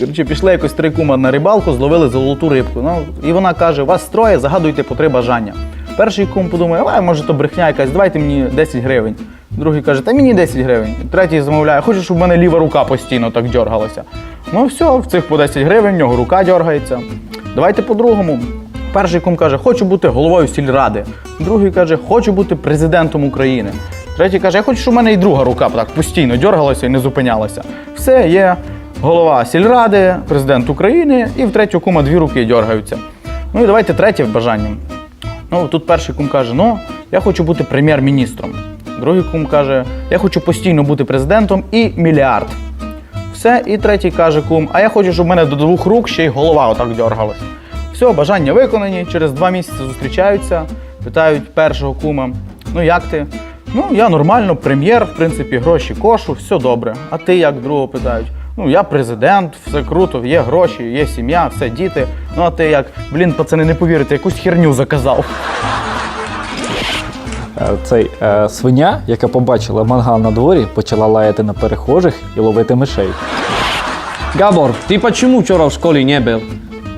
Коротше, пішли якось три кума на рибалку, зловили золоту рибку. Ну, і вона каже: вас троє, загадуйте по три бажання. Перший кум подумає, а може то брехня якась, давайте мені 10 гривень. Другий каже, та мені 10 гривень. Третій замовляє, хочу, щоб в мене ліва рука постійно так дергалася. Ну все, в цих по 10 гривень, в нього рука дергається. Давайте по-другому. Перший кум каже, хочу бути головою сільради. Другий каже, хочу бути президентом України. Третій каже, я хочу, щоб в мене і друга рука так постійно дергалася і не зупинялася. Все, є голова сільради, президент України, і в третього кума дві руки дергаються. Ну і давайте третє бажання. Ну, тут перший кум каже: ну, я хочу бути прем'єр-міністром. Другий кум каже, я хочу постійно бути президентом і мільярд. Все, і третій каже кум, а я хочу, щоб в мене до двох рук ще й голова отак дергалась. Все, бажання виконані, через два місяці зустрічаються, питають першого кума: ну як ти? Ну, я нормально, прем'єр, в принципі, гроші кошу, все добре. А ти як другого питають? Ну, я президент, все круто, є гроші, є сім'я, все, діти. Ну, а ти як, блін, пацани, не повірите, якусь херню заказав. Е, Цей е, свиня, яка побачила мангал на дворі, почала лаяти на перехожих і ловити мишей. Gabor, ty почему вчера в школе не был?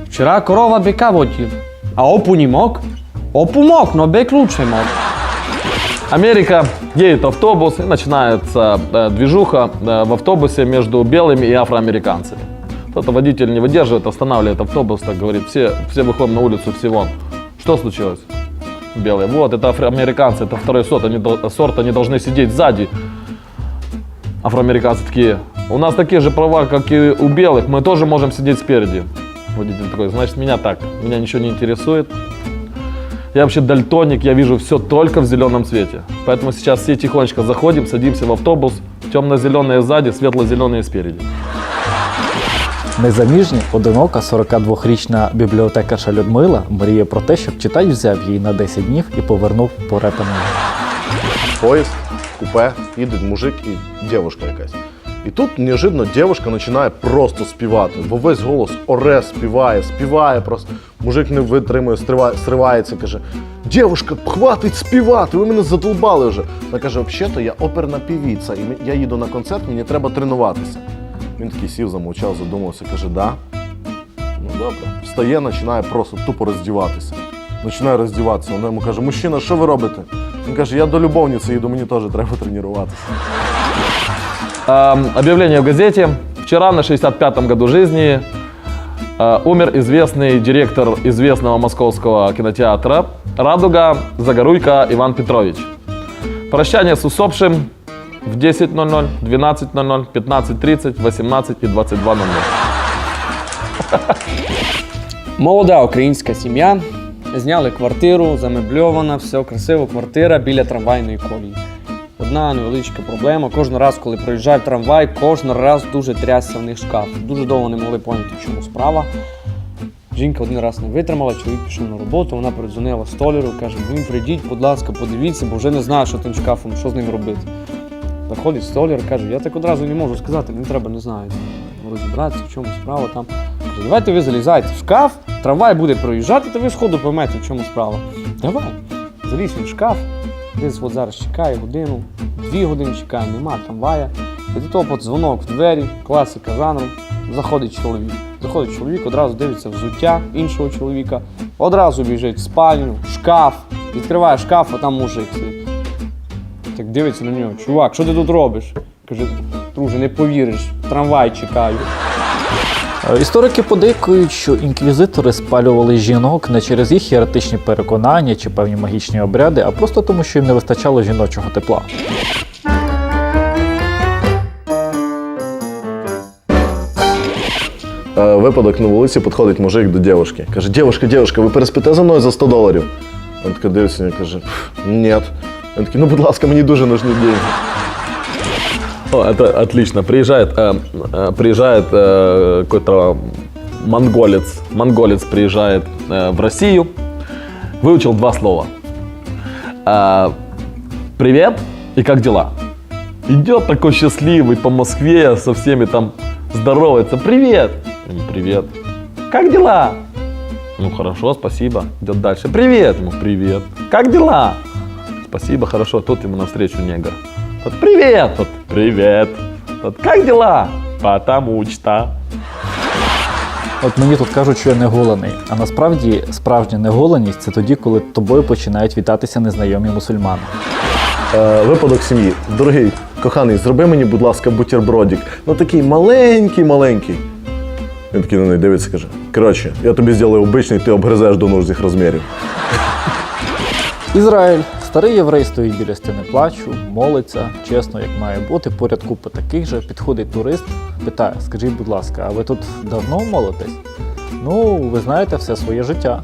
Вчера корова быка водил. А опу не мог? Опу мог, но бык лучше мог. Америка едет автобус, и начинается э, движуха э, в автобусе между белыми и афроамериканцами. Кто-то водитель не выдерживает, останавливает автобус, так говорит, все, все выходим на улицу, все вон. Что случилось? Белые. Вот, это афроамериканцы, это второй сорт, они, сорт, они должны сидеть сзади. Афроамериканцы такие, у нас такие же права, как и у белых, мы тоже можем сидеть спереди. Водитель такой, значит, меня так, меня ничего не интересует. Я вообще дальтоник, я вижу все только в зеленом цвете. Поэтому сейчас все тихонечко заходим, садимся в автобус, темно-зеленые сзади, светло-зеленые спереди. Незаміжня, одинока 42-річна бібліотекарша Людмила мріє про те, щоб читач взяв її на 10 днів і повернув порепану. поезд, купе, їде мужик і дівчинка якась. І тут неожиданно дівчинка починає просто співати. Бо весь голос оре співає, співає просто. Мужик не витримує, сривається, каже: Дівчинка, хватить співати, ви мене задолбали вже. Вона каже, взагалі-то я оперна півіця, і я їду на концерт, мені треба тренуватися. Він такий сів, замовчав, задумався, каже, да. Ну добре. Встає, починає просто тупо роздіватися. Починає роздіватися. Вона йому каже, мужчина, що ви робите? Він каже, я до любовниці їду, мені теж треба тренуватися. Эм, объявление в газете. Вчера на 65-м году жизни э, умер известный директор известного московского кинотеатра «Радуга» Загоруйко Иван Петрович. Прощание с усопшим в 10.00, 12.00, 15.30, 18 и 22.00. Молода українська сім'я. Зняли квартиру, замебльована, все красиво, квартира біля трамвайної колії. Одна невеличка проблема. Кожен раз, коли проїжджає трамвай, кожен раз дуже трясся в них шкаф. Дуже довго не могли поняти, в чому справа. Жінка один раз не витримала, чоловік пішов на роботу, вона передзвонила столяру, каже, він прийдіть, будь ласка, подивіться, бо вже не знаю, що тим шкафом, що з ним робити. Заходить столяр, каже, я так одразу не можу сказати, мені треба, не знаю, розібратися, в чому справа там. Каже, давайте ви залізайте в шкаф, трамвай буде проїжджати, то ви сходу поймете, в чому справа. Давай. Залізь в шкаф, десь от зараз чекає годину, дві години чекає, нема трамвая. І до того от дзвонок в двері, класика жанру. Заходить чоловік. Заходить чоловік, одразу дивиться взуття іншого чоловіка, одразу біжить в спальню, шкаф, відкриває шкаф, а там мужик сидить. Так дивиться на нього, чувак, що ти тут робиш? Каже, друже, не повіриш, трамвай чекаю. Е, Історики подейкують, що інквізитори спалювали жінок не через їх єретичні переконання чи певні магічні обряди, а просто тому, що їм не вистачало жіночого тепла. Е, випадок на вулиці підходить мужик до дівчинки. Каже, дівчинка, дівчинка, ви переспите за мною за 100 доларів. Вона така дивиться нього, каже, ні. Він такий, ну будь ласка, мені дуже нужні деньги. О, это отлично. Приезжает, э, э, приезжает э, какой-то монголец. Монголец приезжает э, в Россию, выучил два слова. Э, привет и как дела? Идет такой счастливый по Москве, со всеми там здоровается. Привет! Привет. Как дела? Ну хорошо, спасибо. Идет дальше. Привет! Ему привет. Как дела? Спасибо, хорошо. Тут ему навстречу негр. Тот, привет! Тот, привет! Тот, как дела? Потому что. От мені тут кажуть, що я не голений. А насправді справжня неголеність це тоді, коли тобою починають вітатися незнайомі мусульмани. Е, випадок сім'ї. Дорогий, коханий, зроби мені, будь ласка, бутербродик. Ну такий маленький, маленький. Він такий на неї дивиться і каже: коротше, я тобі зроблю обичний, ти обгризеш до нужних розмірів. Ізраїль. Старий єврей стоїть біля стіни плачу, молиться, чесно, як має бути. Поряд купа таких же. Підходить турист, питає: скажіть, будь ласка, а ви тут давно молитесь? Ну, ви знаєте все своє життя.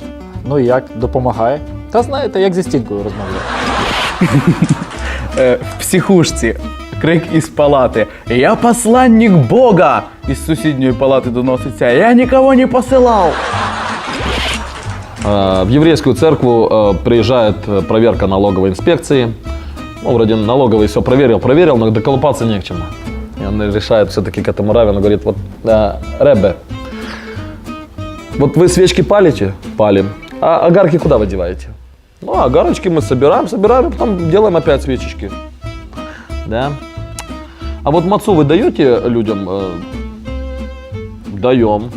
Ну і як допомагає? Та знаєте, як зі стінкою розмовляє. Е, в психушці. Крик із палати. Я посланник Бога! Із сусідньої палати доноситься. Я нікого не посилав. Э, В еврейскую церкву э, приезжает э, проверка налоговой инспекции. Ну, вроде налоговый все проверил, проверил, но доколупаться не к чему. И он решает все-таки к этому равен. Он говорит, вот, э, Ребе, вот вы свечки палите? Палим. А огарки куда вы деваете? Ну, огарочки мы собираем, собираем, потом делаем опять свечечки. Да. А вот мацу вы даете людям? Э, даем.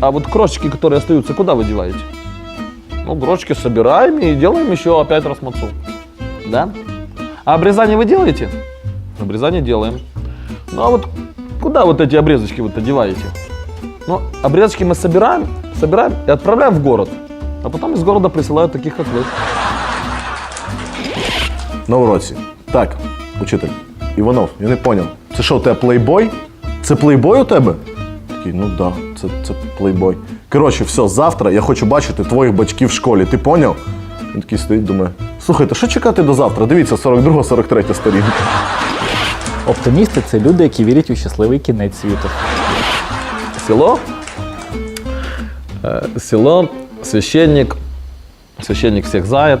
А вот крошечки, которые остаются, куда вы деваете? Ну, грошки собираем и делаем еще опять раз мацу. Да? А обрезание вы делаете? Обрезание делаем. Ну, а вот куда вот эти обрезочки вот одеваете? Ну, обрезочки мы собираем, собираем и отправляем в город. А потом из города присылают таких, как вы. На уроці. Так, учитель. Іванов, я не поняв. Це що, у тебе плейбой? Це плейбой у тебе? Такий, ну да, це, це плейбой. Коротше, все, завтра я хочу бачити твоїх батьків в школі. Ти поняв? Він такий стоїть, думає, слухайте, що чекати до завтра? Дивіться, 42-43 сторінка. Оптимісти це люди, які вірять у щасливий кінець світу. Село. Э, Село, священник, священник всех знает.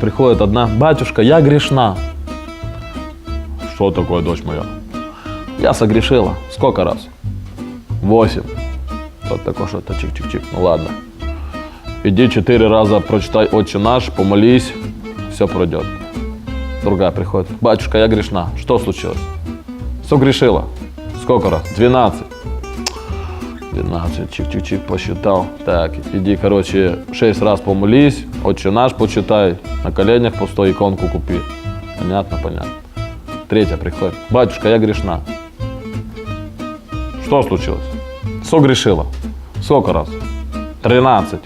Приходит одна, батюшка, я грешна. Что такое, дочь моя? Я согрешила. Сколько раз? Восемь. Вот такое что-то чик-чик-чик. Ну ладно. Иди четыре раза прочитай «Отче наш», помолись, все пройдет. Другая приходит. Батюшка, я грешна. Что случилось? Согрешила. Сколько раз? 12. 12, чик-чик-чик, посчитал. Так, иди, короче, 6 раз помолись, отче наш почитай, на коленях пустой иконку купи. Понятно, понятно. Третья приходит. Батюшка, я грешна. Что случилось? Согрешила. Сколько раз? 13.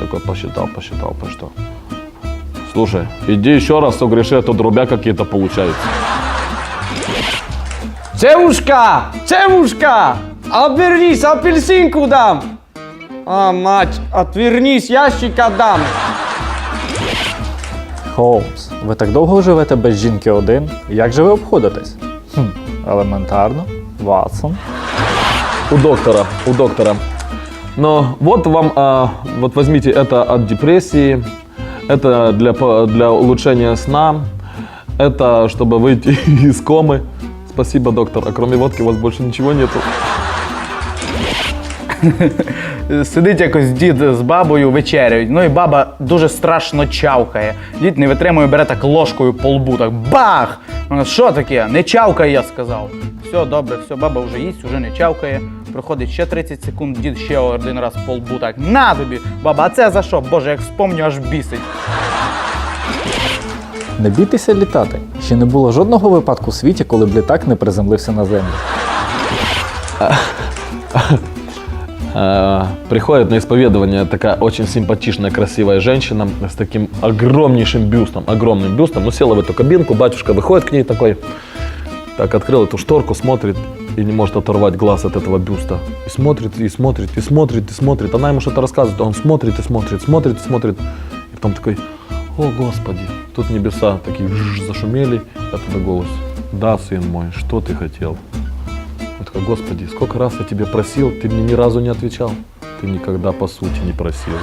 Такой посчитал, посчитал, посчитал. Слушай, иди еще раз согреши, а то дробя какие-то получаются. Девушка! Девушка! Обернись, апельсинку дам! А, мать, отвернись, ящика дам! Холмс, ви так довго живете без жінки один? Як же ви обходитесь? Хм, елементарно. Ватсон У доктора, у доктора. Но вот вам, а, вот возьмите это от депрессии, это для, по- для улучшения сна, это чтобы выйти из комы. Спасибо, доктор. А кроме водки у вас больше ничего нету. Сидить якось дід з бабою, вечеряють. Ну і баба дуже страшно чавкає. Дід не витримує, бере так ложкою по лбу, так бах! Вона, що таке? Не чавкай, я сказав. Все, добре, все, баба вже їсть, вже не чавкає. Проходить ще 30 секунд, дід ще один раз по лбу, так на тобі! Баба, а це за що? Боже, як вспомню, аж бісить. Не бійтеся літати. Ще не було жодного випадку у світі, коли б літак не приземлився на землю. Э, приходит на исповедование такая очень симпатичная, красивая женщина с таким огромнейшим бюстом, огромным бюстом. Ну, села в эту кабинку, батюшка выходит к ней такой, так открыл эту шторку, смотрит и не может оторвать глаз от этого бюста. И смотрит, и смотрит, и смотрит, и смотрит. Она ему что-то рассказывает, а он смотрит и смотрит, смотрит и смотрит. И потом такой, о, Господи, тут небеса такие зашумели, оттуда голос. Да, сын мой, что ты хотел? Я такой, Господи, сколько раз я тебе просил, ты мне ни разу не отвечал. Ты никогда по сути не просил.